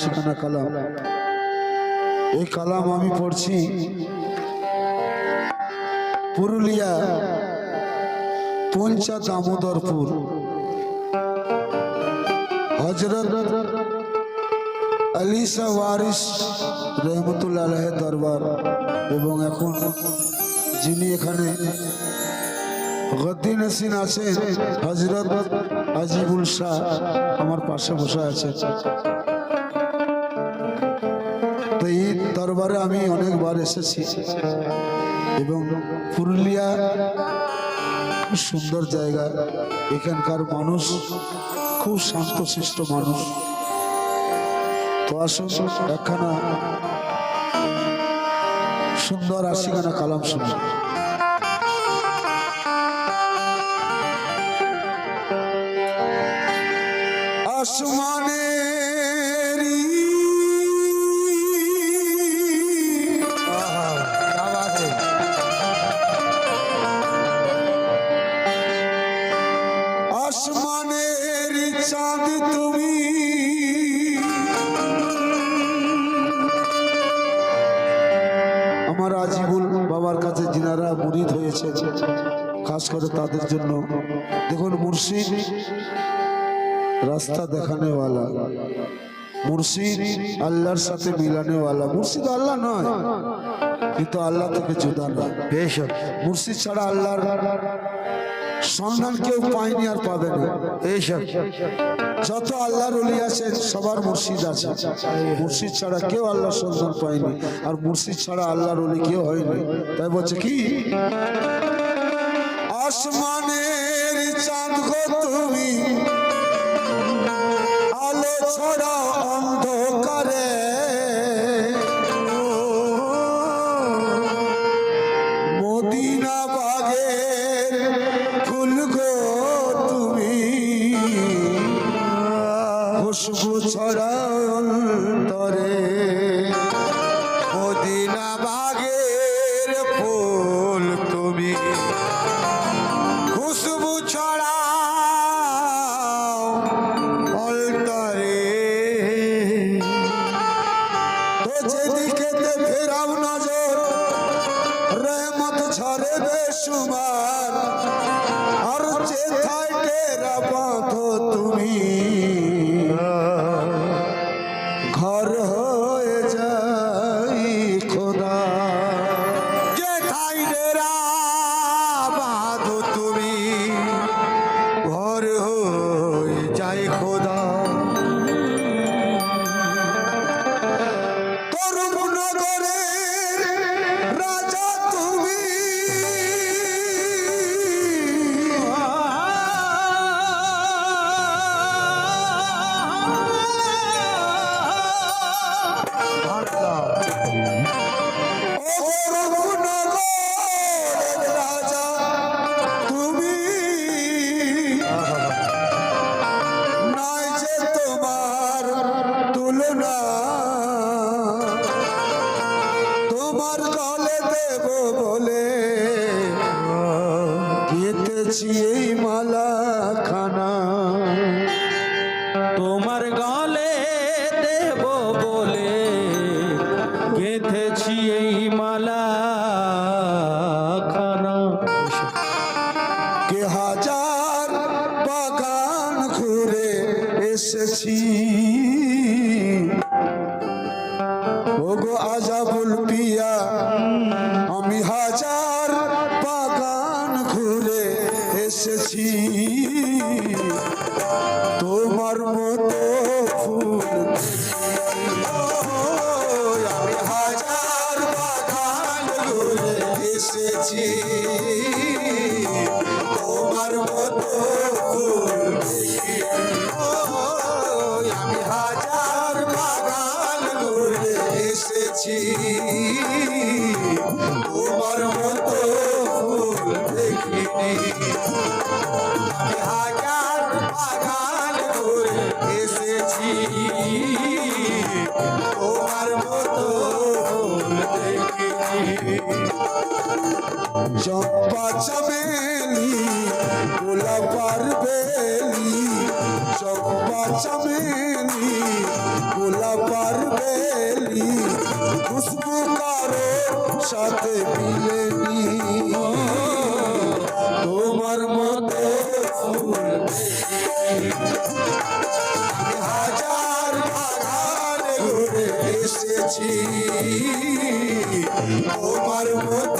আশিখানা কালাম। এই কালাম আমি পড়ছি পুরুলিয়া পঞ্চা দামোদরপুর হজরত আলিসা ওয়ারিস রহমতুল্লাহ দরবার এবং এখন যিনি এখানে গদ্দিন নসিন আছেন হজরত আজিবুল শাহ আমার পাশে বসে আছেন। তো এই দরবারে আমি অনেকবার এসেছি। এবং পুরুলিয়া সুন্দর জায়গা। এখানকার মানুষ খুব শান্তশিষ্ট মানুষ। তো আসুন, একখানা সুন্দর আশিখানা কালাম শুনুন আসমানের খাস করে তাদের জন্য। দেখুন মুর্শিদ রাস্তা দেখানেওয়ালা। মুর্শিদ আল্লাহর সাথে মিলানেওয়ালা। মুর্শিদ আল্লাহ নয় কিন্তু আল্লাহ থেকে জুদা নয়। মুর্শিদ ছাড়া আল্লাহর সন্ধান কেউ পায়নি আর পাবে না। এইসব যত আল্লাহর অলি আছে সবার মুর্শিদ আছে। মুর্শিদ ছাড়া কেউ আল্লাহর সন্ধান পায়নি। আর মুর্শিদ ছাড়া আল্লাহর অলি কেউ হয়নি। তাই বলছে কি? আসমানের চাঁদ গো তুমি। আলো ছড়া অন্ধকারে। মদিনা বাগের ফুল গো তুমি। খুশবু ছড়া অন্তরে। এসেছি চম্পা চমেলি গোলাপার বেলি চম্পা চমেলি গোলাপার বেলি খুশবু কারও সাথে মিলেনি তোমার মতো হাজার বাগান ঘুরে এসেছি তোমার মতো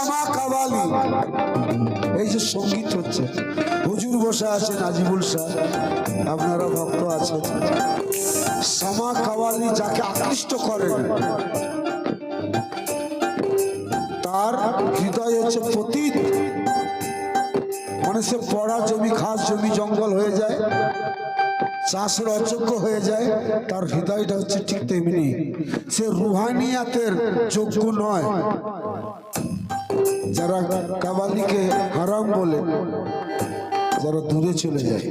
শ্যামা কাবালি এই যে সংগীত হচ্ছে। হুজুর বসে আছেন, আজিবুল শাহ। আপনারা ভক্ত আছেন। শ্যামা কাবালি যাকে আকৃষ্ট করেন, তার হৃদয় হচ্ছে পতীত। মানে সে পড়া জমি, খাস জমি জঙ্গল হয়ে যায়। চাষের অযোগ্য হয়ে যায়। তার হৃদয়টা হচ্ছে ঠিক তেমনি। সে রুহানিয়াতের যোগ্য নয়। যারা কাবালিকে হারাম বলে, যারা দূরে চলে যায়,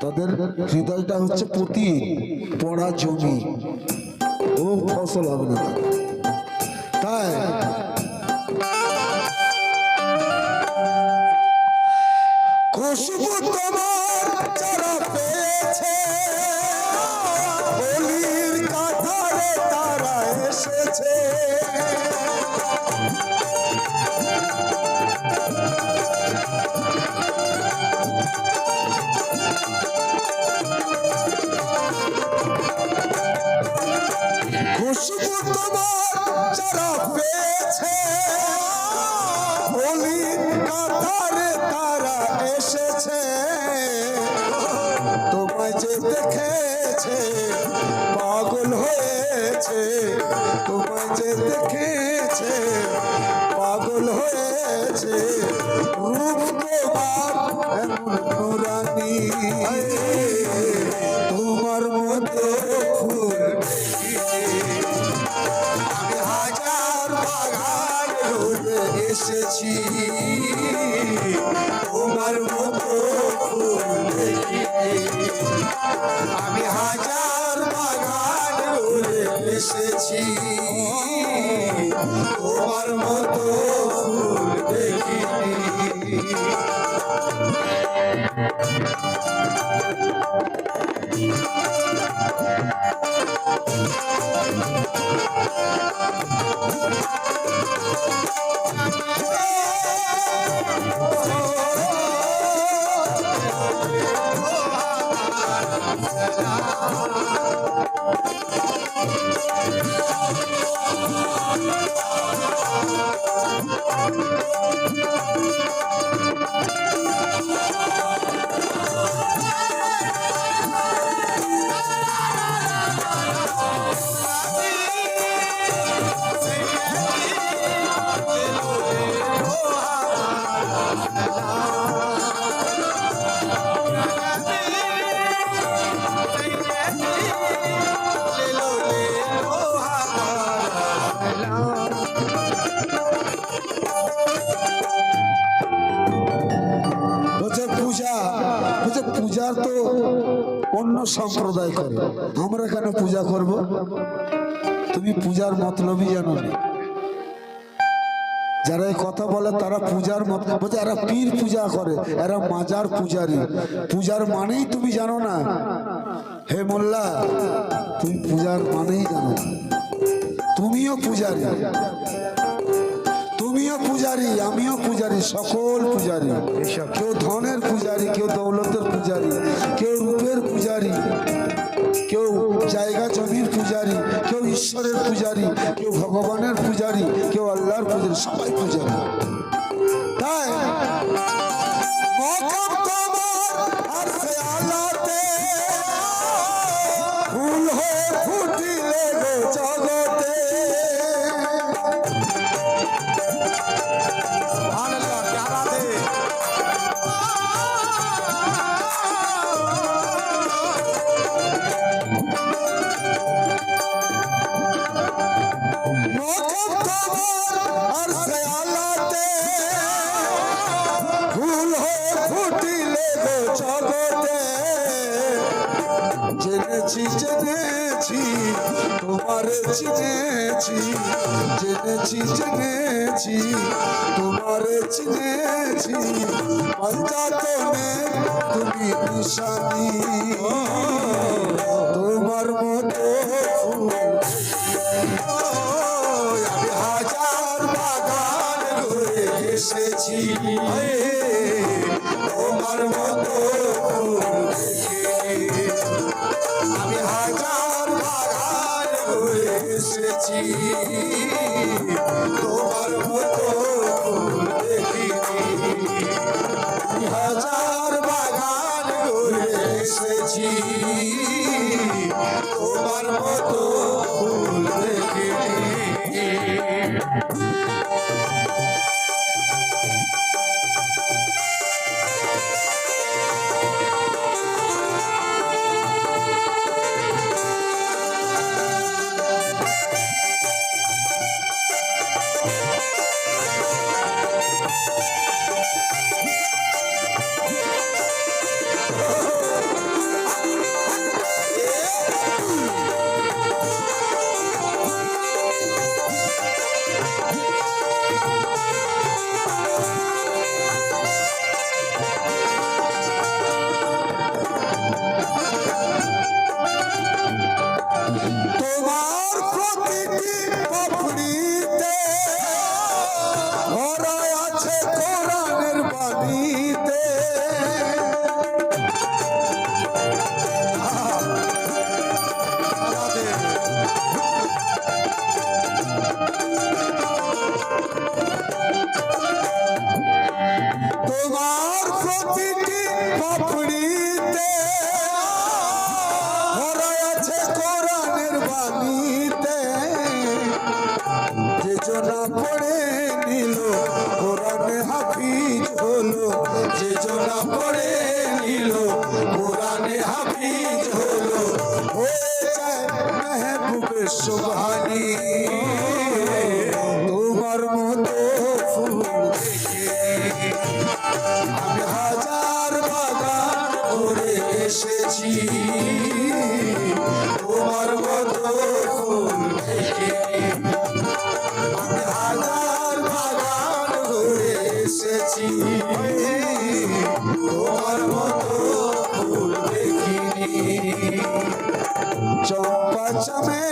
তাদের হৃদয়টা হচ্ছে প্রতি পড়া জমি। ও ফসল হবে না। তাই খুশবু তোমার সম্প্রদায় করে। আমরা কেন পূজা করব? তুমি পূজার মতলবই জানো না। যারা এই কথা বলে, তারা পূজার মত বলছে, এরা পীর পূজা করে, এরা মাজার পূজারি। পূজার মানেই তুমি জানো না। হে মোল্লা, তুমি পূজার মানেই জানো না। তুমিও পূজারি। পূজারি আমিও পূজারি সকল পূজারি। কেউ ধনের পূজারি কেউ দৌলতের পূজারি কেউ রূপের পূজারি কেউ জায়গা জমির পূজারি কেউ ঈশ্বরের পূজারি কেউ ভগবানের পূজারি কেউ আল্লাহর পূজারি সবাই পূজারি। তাই চিনেছি জেনেছি জেনেছি তোমারে চিনেছি। পঞ্চাতনে তুমি নিশানি তোমার মতো হাজার বাগান ঘুরে এসেছি। चौपा चमेली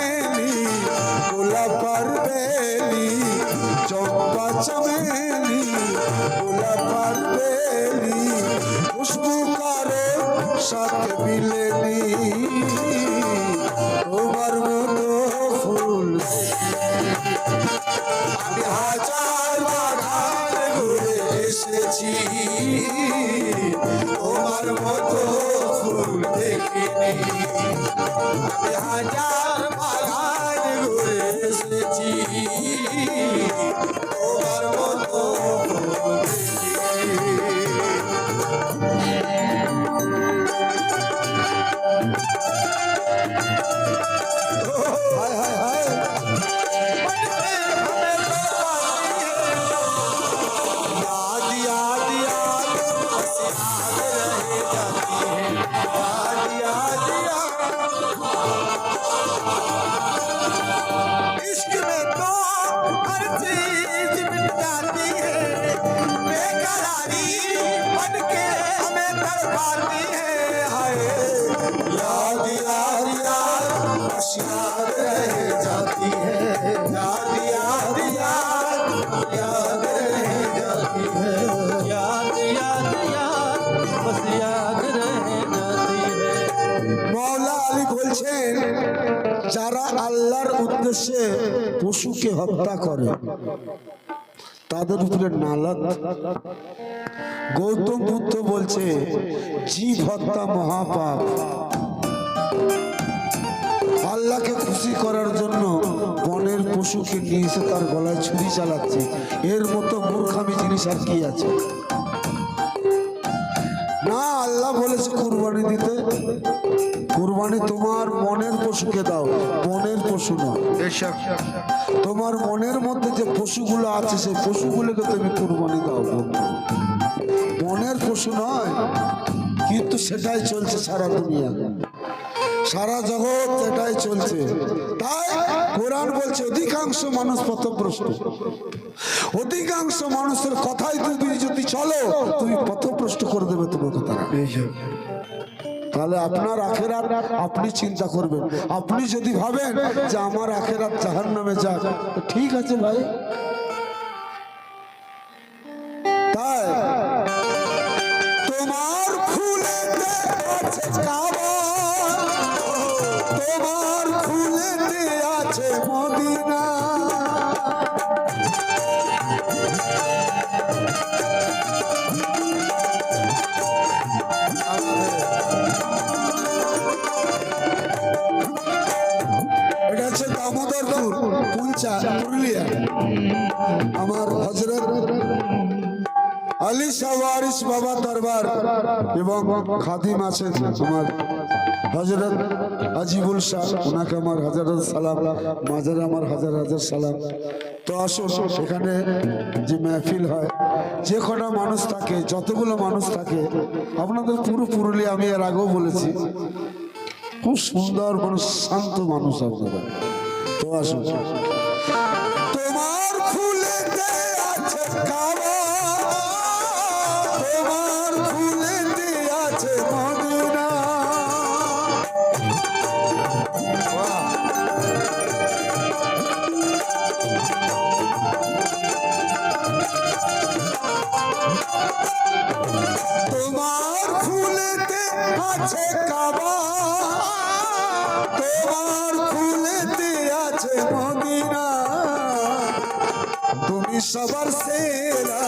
大家 তাদের ভিতরে নালক গৌতম বুদ্ধ বলছে, জীব হত্যা মহাপাপ। আল্লাহকে খুশি করার জন্য বনের পশুকে নিয়ে এসে তার গলায় ছুরি চালাচ্ছে। এর মতো মূর্খামি জিনিস আর কি আছে? না আল্লাহ বলেছে কুরবানি দিতে। কুরবানি তোমার মনের পশুকে দাও মনের পশু না। তোমার মনের মধ্যে যে পশুগুলো আছে সেই পশুগুলোকে তুমি কুরবানি দাও মনের পশু নয় কিন্তু সেটাই চলছে সারা দুনিয়া। সারা জগৎ এটাই চলছে। তাই কোরআন বলছে, অধিকাংশ মানুষ পথভ্রষ্ট। অধিকাংশ মানুষের কথাই তুমি যদি চলো, তুমি পথভ্রষ্ট করে দেবে তোমার কথা। তাহলে আপনার আখেরাত আপনি চিন্তা করবেন। আপনি যদি ভাবেন যে আমার আখেরাত জাহান নামে যাক ঠিক আছে ভাই। তাই পুরুলিয়া আমার হজরত আলী সাওয়ারিস বাবা দরবার এবং খাদিম আছেন আমার হজরত আজিবুল শাহ। ওনাকে আমার হাজার হাজার সালাম, মাজারে আমার হাজার হাজার সালাম। তো আসুন, সেখানে যে মেহফিল হয়, যে কটা মানুষ থাকে, যতগুলো মানুষ থাকে, আপনাদের পুরো পুরুলিয়া আমি এর আগেও বলেছি, খুব সুন্দর মানুষ শান্ত মানুষ আপনারা। তো আসুন। তোমার ফুলেতে আছে কাবা তুমি সবার সেরা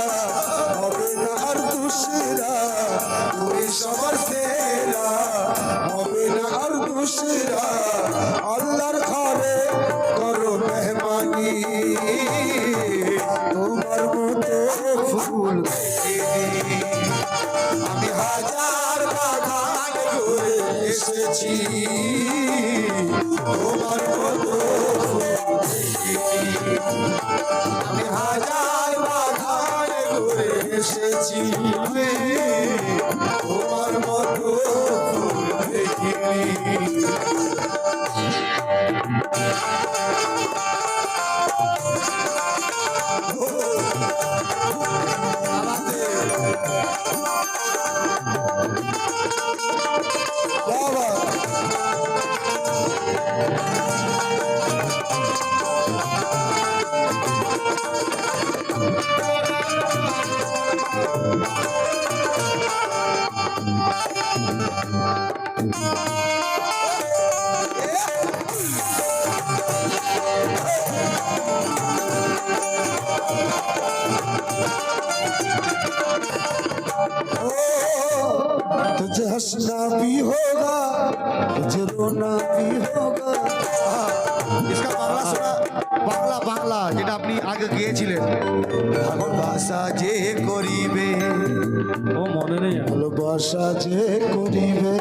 ভালোবাসা যে করিবে।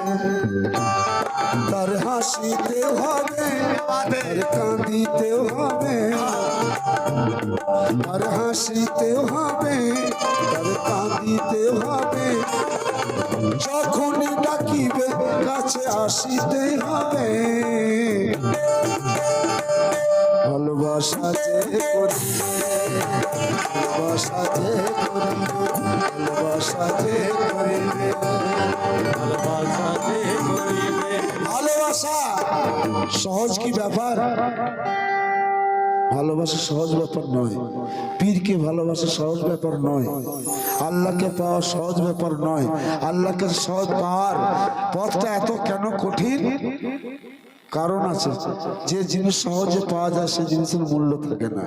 তার হাসিতে হবে, তার কাঁদিতে হবে। তার হাসিতে হবে, তার কাঁদিতে হবে। যখনই ডাকিবে, কাছে আসিতে হবে। ভালোবাসা যে করিবে, ভালোবাসা যে করিবে, ভালোবাসা যে করিবে। ভালোবাসা সহজ কি ব্যাপার? ভালোবাসা সহজ ব্যাপার নয়। পীরকে ভালোবাসা সহজ ব্যাপার নয়। আল্লাহকে পাওয়া সহজ ব্যাপার নয়। আল্লাহকে সহজ পাওয়ার পথটা এত কেন কঠিন? কারণ আছে, যে জিনিস সহজে পাওয়া যায় সেই জিনিসের মূল্য থাকে না।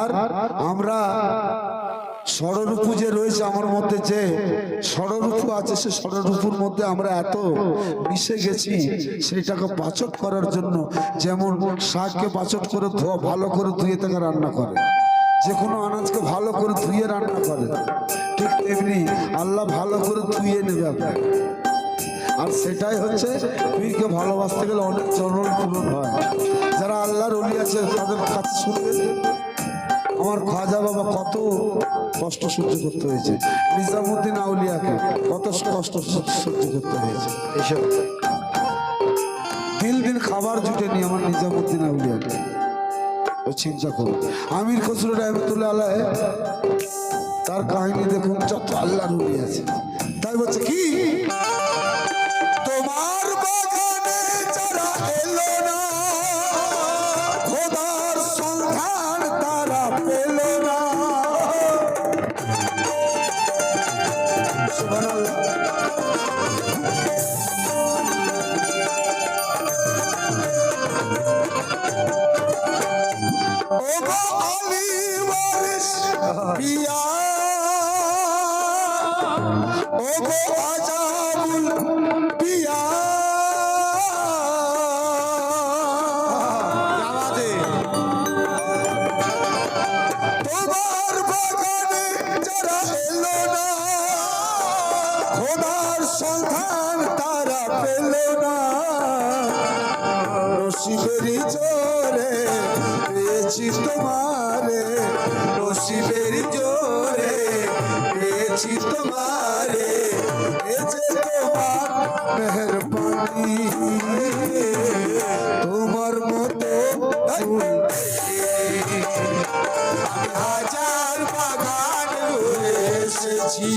আর আমরা ষড়রূপু যে রয়েছে আমার মধ্যে যে ষড়রূপু আছে, সে ষড়রূপুর মধ্যে আমরা এত মিশে গেছি সেটাকে পাচক করার জন্য। যেমন শাককে পাচক করে ধোয়া, ভালো করে ধুয়ে তাকে রান্না করে। যে কোনো আনাজকে ভালো করে ধুয়ে রান্না করে। ঠিক তেমনি আল্লাহ ভালো করে ধুয়ে নেবে আর সেটাই হচ্ছে পীরকে ভালোবাসতে গেলে অনেক চরণ পূরণ হয়। যারা আল্লাহর অলি আছে, তাদের কাছে শুনবে। আমার খাজা বাবা কত কষ্ট সহ্য করতে হয়েছে। নিজামুদ্দিন আউলিয়াকে কত কষ্ট সহ্য করতে হয়েছে। এসব দিন দিন খাবার জুটেনি আমার নিজামুদ্দিন আউলিয়াকে। চিন্তা করুন আমির খসরু রহমতুল্লাহ তার কাহিনী দেখুন যত আল্লাহ আছে। তাই বলছে, কি? তোমার মতো হাজার বাগান এসেছি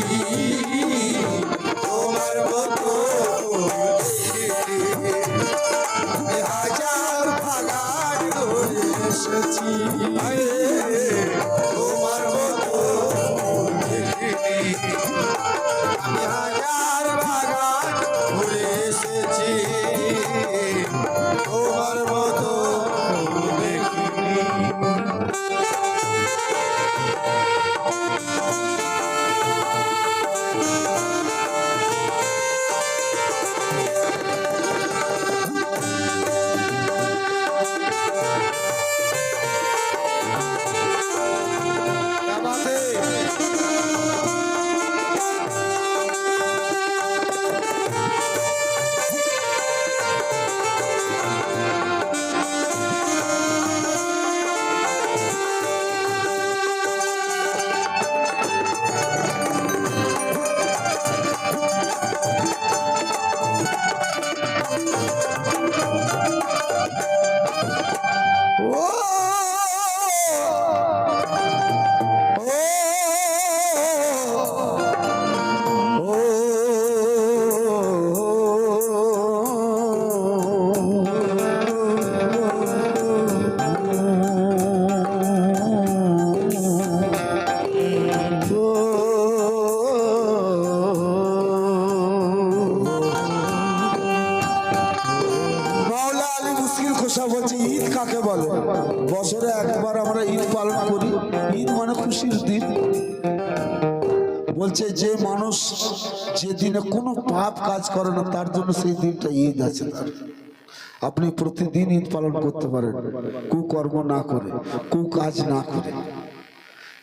কাকে বলে? বছরে একবার আমরা ঈদ পালন করি। ঈদ মানে খুশির দিন। বলছে, যে মানুষ যে দিনে কোনো পাপ কাজ করে না, তার জন্য সেই দিনটা ঈদ আছে তার আপনি প্রতিদিন ঈদ পালন করতে পারেন। কুকর্ম না করে, কুকাজ না করে।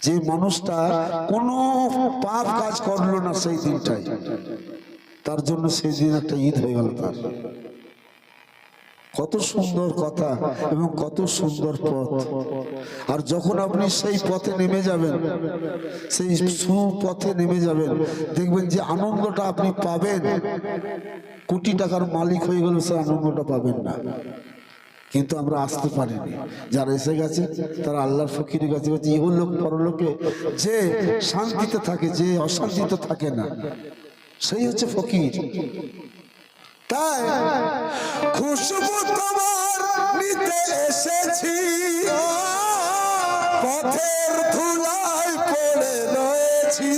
যে মানুষটা কোনো পাপ কাজ করল না, সেই দিনটাই। তার জন্য সেই দিন একটা ঈদ হয়ে গেল তার। কত সুন্দর কথা এবং কত সুন্দর পথ। আর যখন আপনি সেই পথে নেমে যাবেন, সেই সুপথে নেমে যাবেন, দেখবেন যে আনন্দটা আপনি পাবেন। কোটি টাকার মালিক হয়ে গেল সে আনন্দটা পাবেন না। কিন্তু আমরা আসতে পারিনি। যারা এসে গেছে, তারা আল্লাহর ফকিরের কাছে বলছে ইহলোক, পরলোকে যে শান্তিতে থাকে, যে অশান্তিতে থাকে না, সেই হচ্ছে ফকির। তাই খুশবু তোমার নিতে এসেছি। পথের ধুলায় পড়ে রয়েছি।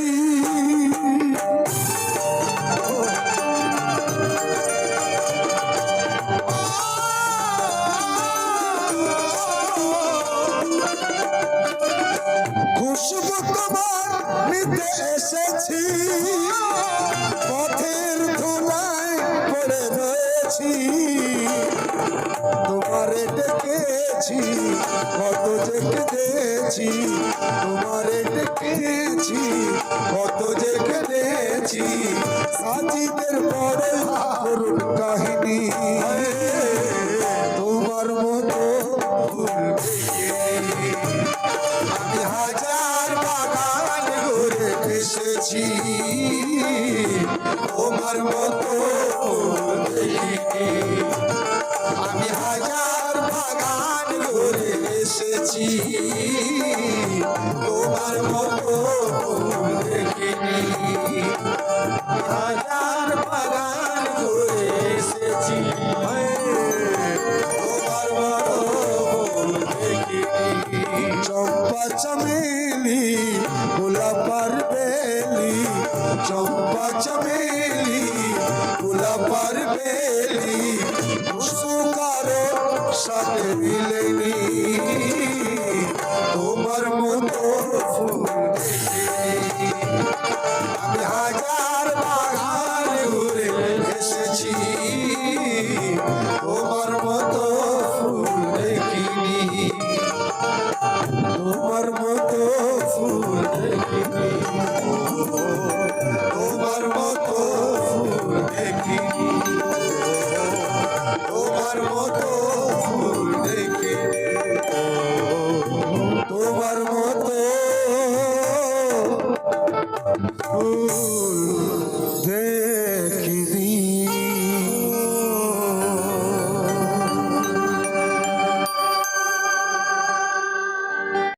খুশবু তোমার নিতে এসেছি। পথের তোমারে ডেকেছি, কত যে কেঁদেছি, তোমারে ডেকেছি, কত যে কেঁদেছি, সাজিদের পরে করুন কাহিনী। তোমার মতো আমি হাজার বাগান ঘুরে এসেছি। তোমার মতো আমি হাজার এসেছি। তোমার মতো দেখিনি। হাজার বাগান ঘুরে এসেছি। তোমার মতো দেখিনি। চম্পা চমেলি, গোলাপার বেলি, চম্পা চমেলি, গোলাপার বেলি